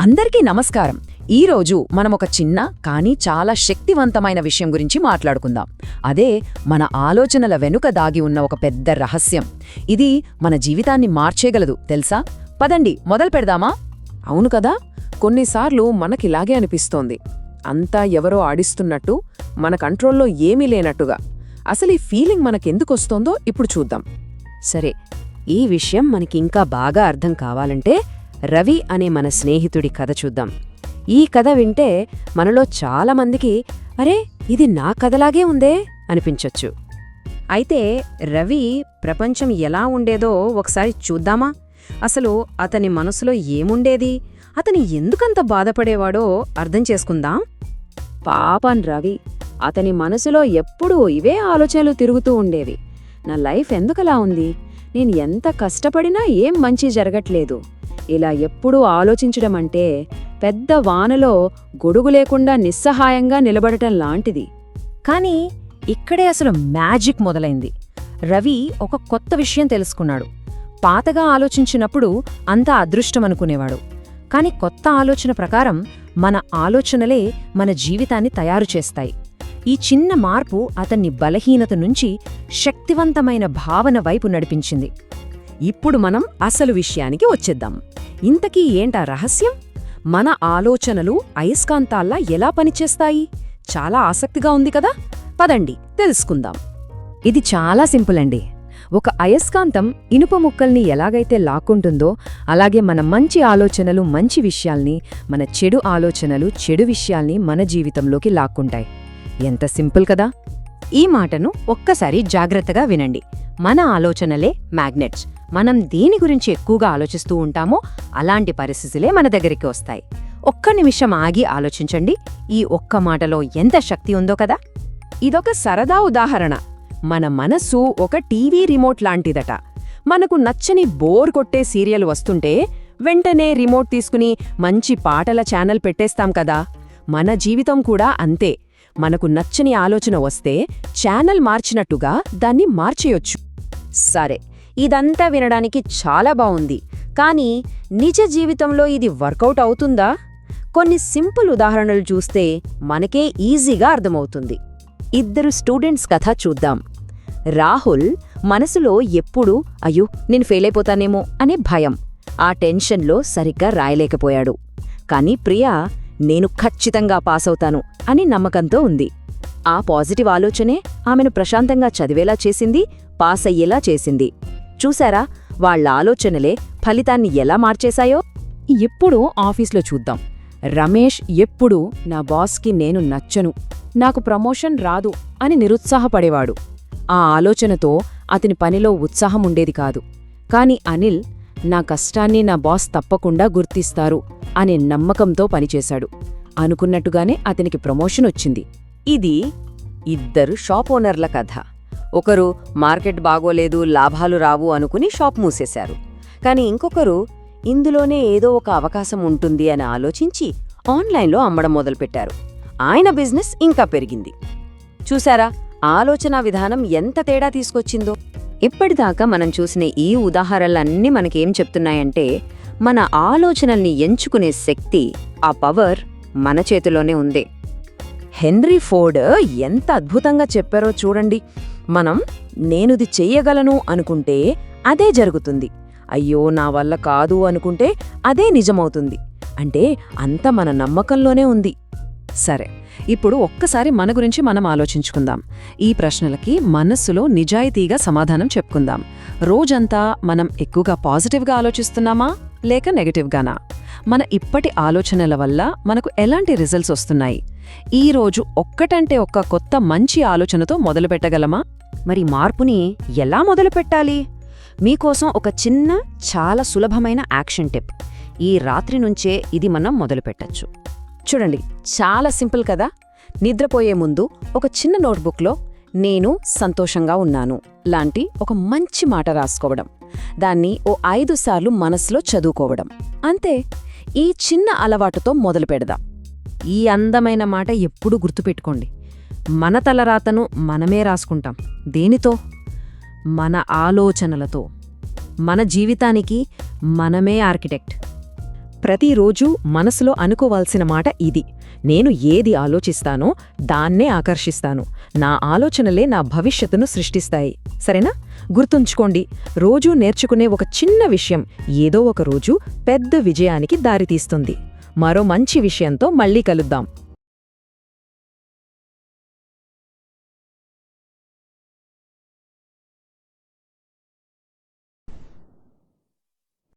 అందరికీ నమస్కారం. ఈరోజు మనం ఒక చిన్న కానీ చాలా శక్తివంతమైన విషయం గురించి మాట్లాడుకుందాం. అదే మన ఆలోచనల వెనుక దాగి ఉన్న ఒక పెద్ద రహస్యం. ఇది మన జీవితాన్ని మార్చేయగలదు తెలుసా? పదండి మొదలు పెడదామా? అవును కదా? కొన్నిసార్లు మనకిలాగే అనిపిస్తోంది. అంతా ఎవరో ఆడిస్తున్నట్టు మన కంట్రోల్లో ఏమీ లేనట్టుగా. అసలు ఈ ఫీలింగ్ మనకెందుకొస్తోందో ఇప్పుడు చూద్దాం. సరే ఈ విషయం మనకింకా బాగా అర్థం కావాలంటే రవి అనే మన స్నేహితుడి కథ చూద్దాం. ఈ కథ వింటే మనలో చాలామందికి అరే ఇది నా కథలాగే ఉందే? అనిపించొచ్చు. అయితే రవి ప్రపంచం ఎలా ఉండేదో ఒకసారి చూద్దామా? అసలు అతని మనసులో ఏముండేది? అతని ఎందుకంత బాధపడేవాడో అర్థం చేసుకుందాం. పాపన్ రవి అతని మనసులో ఎప్పుడూ ఇవే ఆలోచనలు తిరుగుతూ ఉండేవి. నా లైఫ్ ఎందుకలా ఉంది? నేను ఎంత కష్టపడినా ఏం మంచి జరగట్లేదు. ఇలా ఎప్పుడూ ఆలోచించడం అంటే పెద్ద వానలో గొడుగు లేకుండా నిస్సహాయంగా నిలబడటం లాంటిది. కానీ ఇక్కడే అసలు మ్యాజిక్ మొదలైంది. రవి ఒక కొత్త విషయం తెలుసుకున్నాడు. పాతగా ఆలోచించినప్పుడు అంతా అదృష్టమనుకునేవాడు కాని కొత్త ఆలోచన ప్రకారం మన ఆలోచనలే మన జీవితాన్ని తయారు చేస్తాయి. ఈ చిన్న మార్పు అతన్ని బలహీనత నుంచి శక్తివంతమైన భావన వైపు నడిపించింది. ఇప్పుడు మనం అసలు విషయానికి వచ్చేద్దాం. ఇంతకీ ఏంటా రహస్యం? మన ఆలోచనలు అయస్కాంతాల్లా ఎలా పనిచేస్తాయి? చాలా ఆసక్తిగా ఉంది కదా? పదండి తెలుసుకుందాం. ఇది చాలా సింపుల్ అండి ఒక అయస్కాంతం ఇనుప ముక్కల్ని ఎలాగైతే లాక్కుంటుందో అలాగే మన మంచి ఆలోచనలు మంచి విషయాల్ని మన చెడు ఆలోచనలు చెడు విషయాల్ని మన జీవితంలోకి లాక్కుంటాయి. ఎంత సింపుల్ కదా? ఈ మాటను ఒక్కసారి జాగ్రత్తగా వినండి. మన ఆలోచనలే మ్యాగ్నెట్స్ మనం దేని గురించి ఎక్కువగా ఆలోచిస్తూ ఉంటామో అలాంటి పరిస్థితులే మన దగ్గరికి వస్తాయి. ఒక్క నిమిషం ఆగి ఆలోచించండి. ఈ ఒక్క మాటలో ఎంత శక్తి ఉందో కదా? ఇదొక సరదా ఉదాహరణ. మన మనస్సు ఒక టీవీ రిమోట్ లాంటిదట. మనకు నచ్చని బోర్ కొట్టే సీరియల్ వస్తుంటే వెంటనే రిమోట్ తీసుకుని మంచి పాటల ఛానల్ పెట్టేస్తాం కదా? మన జీవితం కూడా అంతే. మనకు నచ్చని ఆలోచన వస్తే ఛానల్ మార్చినట్టుగా దాన్ని మార్చేయొచ్చు. సరే ఇదంతా వినడానికి చాలా బావుంది. కానీ నిజ జీవితంలో ఇది వర్కౌట్ అవుతుందా? కొన్ని సింపుల్ ఉదాహరణలు చూస్తే మనకే ఈజీగా అర్థమవుతుంది. ఇద్దరు స్టూడెంట్స్ కథ చూద్దాం. రాహుల్ మనసులో ఎప్పుడూ అయ్యో నేను ఫెయిల్ అయిపోతానేమో అనే భయం ఆ టెన్షన్లో సరిగ్గా రాయలేకపోయాడు. కానీ ప్రియా నేను ఖచ్చితంగా పాసవుతాను అని నమ్మకంతో ఉంది. ఆ పాజిటివ్ ఆలోచనే ఆమెను ప్రశాంతంగా చదివేలా చేసింది పాస్ అయ్యేలా చేసింది. చూశారా వాళ్ళ ఆలోచనలే ఫలితాన్ని ఎలా మార్చేశాయో? ఎప్పుడూ ఆఫీస్లో చూద్దాం. రమేష్ ఎప్పుడూ నా బాస్కి నేను నచ్చను నాకు ప్రమోషన్ రాదు అని నిరుత్సాహపడేవాడు. ఆ ఆలోచనతో అతని పనిలో ఉత్సాహం ఉండేది కాదు. కాని అనిల్ నా కష్టాన్ని నా బాస్ తప్పకుండా గుర్తిస్తారు అనే నమ్మకంతో పనిచేశాడు. అనుకున్నట్టుగానే అతనికి ప్రమోషన్ వచ్చింది. ఇది ఇద్దరు షాప్ ఓనర్ల కథ. ఒకరు మార్కెట్ బాగోలేదు లాభాలు రావు అనుకుని షాప్ మూసేశారు. కాని ఇంకొకరు ఇందులోనే ఏదో ఒక అవకాశం ఉంటుంది అని ఆలోచించి ఆన్లైన్లో అమ్మడం మొదలుపెట్టారు. ఆయన బిజినెస్ ఇంకా పెరిగింది. చూసారా ఆలోచన విధానం ఎంత తేడా తీసుకొచ్చిందో. ఇప్పటిదాకా మనం చూసిన ఈ ఉదాహరణలన్నీ మనకేం చెప్తున్నాయంటే మన ఆలోచనల్ని ఎంచుకునే శక్తి ఆ పవర్ మన చేతిలోనే ఉంది. హెన్రీ ఫోర్డ్ ఎంత అద్భుతంగా చెప్పారో చూడండి. మనం నేనుది చెయ్యగలను అనుకుంటే అదే జరుగుతుంది. అయ్యో నా వల్ల కాదు అనుకుంటే అదే నిజమవుతుంది. అంటే అంత మన నమ్మకంలోనే ఉంది. సరే ఇప్పుడు ఒక్కసారి మన గురించి మనం ఆలోచించుకుందాం. ఈ ప్రశ్నలకి మనస్సులో నిజాయితీగా సమాధానం చెప్పుకుందాం. రోజంతా మనం ఎక్కువగా పాజిటివ్గా ఆలోచిస్తున్నామా లేక నెగటివ్గానా? మన ఇప్పటి ఆలోచనల వల్ల మనకు ఎలాంటి రిజల్ట్స్ వస్తున్నాయి? ఈరోజు ఒక్కటంటే ఒక్క కొత్త మంచి ఆలోచనతో మొదలుపెట్టగలమా మరి మార్పుని ఎలా మొదలుపెట్టాలి మీకోసం ఒక చిన్న చాలా సులభమైన యాక్షన్ టిప్. ఈ రాత్రి నుంచే ఇది మనం మొదలుపెట్టచ్చు చూడండి చాలా సింపుల్ కదా? నిద్రపోయే ముందు ఒక చిన్న నోట్బుక్లో నేను సంతోషంగా ఉన్నాను లాంటి ఒక మంచి మాట రాసుకోవడం. దాన్ని ఓ ఐదు సార్లు మనసులో చదువుకోవడం. అంతే ఈ చిన్న అలవాటుతో మొదలు పెడదాం. ఈ అందమైన మాట ఎప్పుడూ గుర్తుపెట్టుకోండి. మన తలరాతను మనమే రాసుకుంటాం. దేనితో? మన ఆలోచనలతో. మన జీవితానికి మనమే ఆర్కిటెక్ట్. ప్రతిరోజు మనసులో అనుకోవాల్సిన మాట ఇది. నేను ఏది ఆలోచిస్తానో దాన్నే ఆకర్షిస్తాను. నా ఆలోచనలే నా భవిష్యత్తును సృష్టిస్తాయి. సరేనా? గుర్తుంచుకోండి రోజూ నేర్చుకునే ఒక చిన్న విషయం ఏదో ఒక రోజు పెద్ద విజయానికి దారితీస్తుంది. మరో మంచి విషయంతో మళ్ళీ కలుద్దాం.